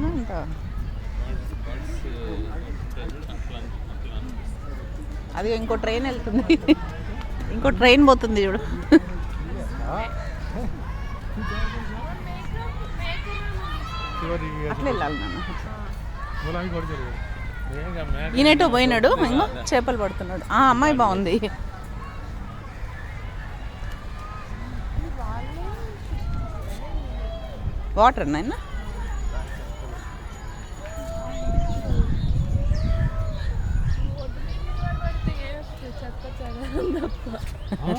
ఎందుకనో ఇంత అది ఇంకో ట్రైన్ వెళ్తుంది. ఇంకో ట్రైన్ పోతుంది చూడు. అట్లా వెళ్ళాలి నాన్న. ఈయనటో పోయినాడు ఇంకో చేపలు పడుతున్నాడు. ఆ అమ్మాయి బాగుంది. వాటర్ నాయన ఆ,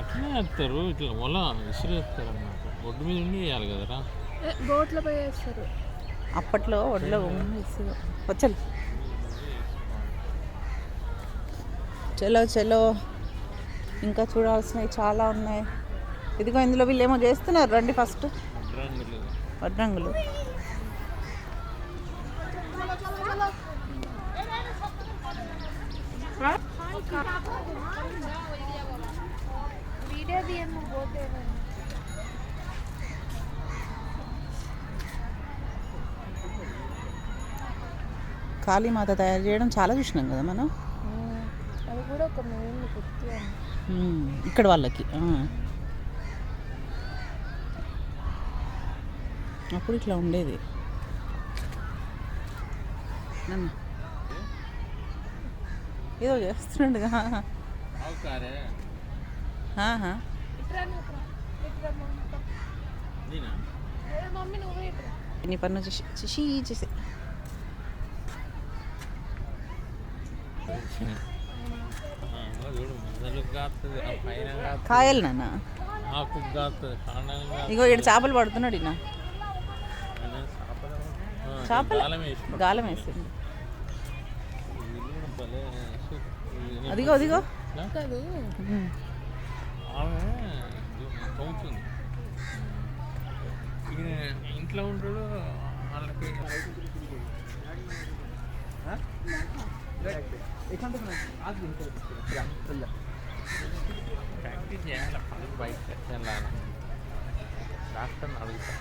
అట్లనే వేస్తారు ఇట్లా మొల విసిరేస్తారు అన్నమాట. ఒడ్డు మీద ఉండి వేయాలి కదరా. బోట్లో పోయేస్తారు అప్పట్లో ఒడ్లో వచ్చలు చలో. చలో ఇంకా చూడాల్సినవి చాలా ఉన్నాయి. ఇదిగో ఇందులో వీళ్ళు ఏమో చేస్తున్నారు. రండి ఫస్ట్. రంగులు వడ్రంగులు కాళీమాత తయారు చేయడం చాలా చూసినాం కదా మనం? అది కూడా ఒక ఇక్కడ వాళ్ళకి. అప్పుడు ఇట్లా ఉండేది. ఏదో చేస్తున్నాడుగా నీ పన్ను చేసి. చేసి కాయలు నాన్న? ఇగో ఇక్కడ చేపలు పడుతున్నాడు ఈయన చేపలు గాలం వేసింది అదిగో అదిగో. ఆమె తవ్వుతుంది ఈయన ఇంట్లో ఉంటాడు వాళ్ళకి ప్రాక్టీస్ చేయాలి? పని బయట వెళ్ళాలి డాక్టర్ని అడుగుతా.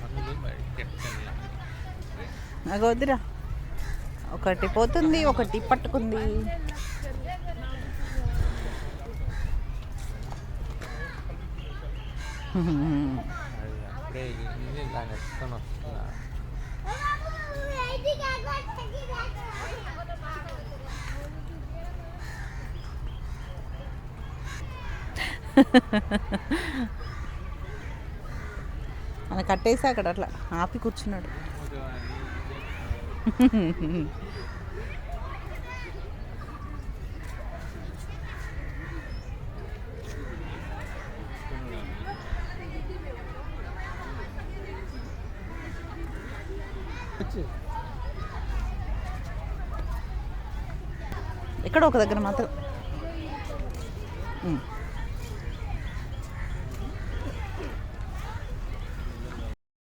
పనులు బయట వెళ్ళాలి నాకు వద్దురా. ఒకటి పోతుంది ఒకటి పట్టుకుంది. అని కట్టేసి అక్కడ అట్లా ఆపి కూర్చున్నాడు. ఇక్కడ ఒక దగ్గర మాత్రం.